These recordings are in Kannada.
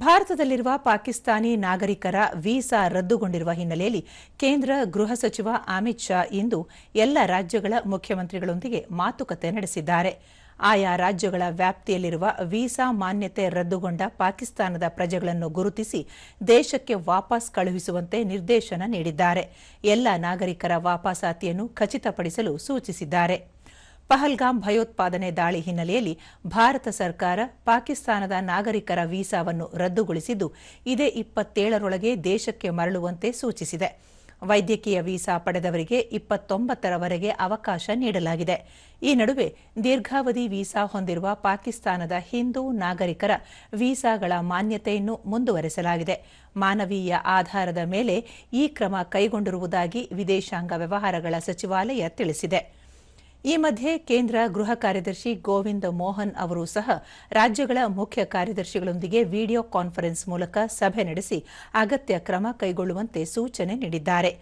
ಭಾರತದಲ್ಲಿರುವ ಪಾಕಿಸ್ತಾನಿ ನಾಗರಿಕರ ವೀಸಾ ರದ್ದುಗೊಂಡಿರುವ ಹಿನ್ನೆಲೆಯಲ್ಲಿ ಕೇಂದ್ರ ಗೃಹ ಸಚಿವ ಅಮಿತ್ ಶಾ ಇಂದು ಎಲ್ಲ ರಾಜ್ಯಗಳ ಮುಖ್ಯಮಂತ್ರಿಗಳೊಂದಿಗೆ ಮಾತುಕತೆ ನಡೆಸಿದ್ದಾರೆ. ಆಯಾ ರಾಜ್ಯಗಳ ವ್ಯಾಪ್ತಿಯಲ್ಲಿರುವ ವೀಸಾ ಮಾನ್ಯತೆ ರದ್ದುಗೊಂಡ ಪಾಕಿಸ್ತಾನದ ಪ್ರಜೆಗಳನ್ನು ಗುರುತಿಸಿ ದೇಶಕ್ಕೆ ವಾಪಸ್ ಕಳುಹಿಸುವಂತೆ ನಿರ್ದೇಶನ ನೀಡಿದ್ದಾರೆ. ಎಲ್ಲ ನಾಗರಿಕರ ವಾಪಸಾತಿಯನ್ನು ಖಚಿತಪಡಿಸಲು ಸೂಚಿಸಿದ್ದಾರೆ. ಪಹಲ್ಗಾಮ್ ಭಯೋತ್ಪಾದನೆ ದಾಳಿ ಹಿನ್ನೆಲೆಯಲ್ಲಿ ಭಾರತ ಸರ್ಕಾರ ಪಾಕಿಸ್ತಾನದ ನಾಗರಿಕರ ವೀಸಾವನ್ನು ರದ್ದುಗೊಳಿಸಿದ್ದು, ಇದೇ ಇಪ್ಪತ್ತೇಳರೊಳಗೆ ದೇಶಕ್ಕೆ ಮರಳುವಂತೆ ಸೂಚಿಸಿದೆ. ವೈದ್ಯಕೀಯ ವೀಸಾ ಪಡೆದವರಿಗೆ ಇಪ್ಪತ್ತೊಂಬತ್ತರವರೆಗೆ ಅವಕಾಶ ನೀಡಲಾಗಿದೆ. ಈ ನಡುವೆ ದೀರ್ಘಾವಧಿ ವೀಸಾ ಹೊಂದಿರುವ ಪಾಕಿಸ್ತಾನದ ಹಿಂದೂ ನಾಗರಿಕರ ವೀಸಾಗಳ ಮಾನ್ಯತೆಯನ್ನು ಮುಂದುವರೆಸಲಾಗಿದೆ. ಮಾನವೀಯ ಆಧಾರದ ಮೇಲೆ ಈ ಕ್ರಮ ಕೈಗೊಂಡಿರುವುದಾಗಿ ವಿದೇಶಾಂಗ ವ್ಯವಹಾರಗಳ ಸಚಿವಾಲಯ ತಿಳಿಸಿದೆ. ಈ ಮಧ್ಯೆ ಕೇಂದ್ರ ಗೃಹ ಕಾರ್ಯದರ್ಶಿ ಗೋವಿಂದ ಮೋಹನ್ ಅವರು ಸಹ ರಾಜ್ಯಗಳ ಮುಖ್ಯ ಕಾರ್ಯದರ್ಶಿಗಳೊಂದಿಗೆ ವಿಡಿಯೋ ಕಾನ್ಫರೆನ್ಸ್ ಮೂಲಕ ಸಭೆ ನಡೆಸಿ ಅಗತ್ಯ ಕ್ರಮ ಕೈಗೊಳ್ಳುವಂತೆ ಸೂಚನೆ ನೀಡಿದ್ದಾರೆ.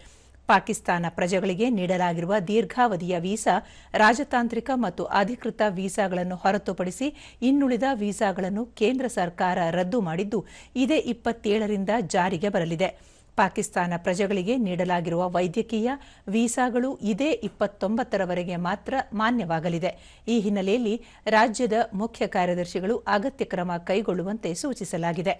ಪಾಕಿಸ್ತಾನ ಪ್ರಜೆಗಳಿಗೆ ನೀಡಲಾಗಿರುವ ದೀರ್ಘಾವಧಿಯ ವೀಸಾ, ರಾಜತಾಂತ್ರಿಕ ಮತ್ತು ಅಧಿಕೃತ ವೀಸಾಗಳನ್ನು ಹೊರತುಪಡಿಸಿ ಇನ್ನುಳಿದ ವೀಸಾಗಳನ್ನು ಕೇಂದ್ರ ಸರ್ಕಾರ ರದ್ದು ಮಾಡಿದ್ದು ಇದೇ ಇಪ್ಪತ್ತೇಳರಿಂದ ಜಾರಿಗೆ ಬರಲಿದೆ. ಪಾಕಿಸ್ತಾನ ಪ್ರಜೆಗಳಿಗೆ ನೀಡಲಾಗಿರುವ ವೈದ್ಯಕೀಯ ವೀಸಾಗಳು ಇದೇ ಇಪ್ಪತ್ತೊಂಬತ್ತರವರೆಗೆ ಮಾತ್ರ ಮಾನ್ಯವಾಗಲಿದೆ. ಈ ಹಿನ್ನೆಲೆಯಲ್ಲಿ ರಾಜ್ಯದ ಮುಖ್ಯ ಕಾರ್ಯದರ್ಶಿಗಳು ಅಗತ್ಯ ಕ್ರಮ ಕೈಗೊಳ್ಳುವಂತೆ ಸೂಚಿಸಲಾಗಿದೆ.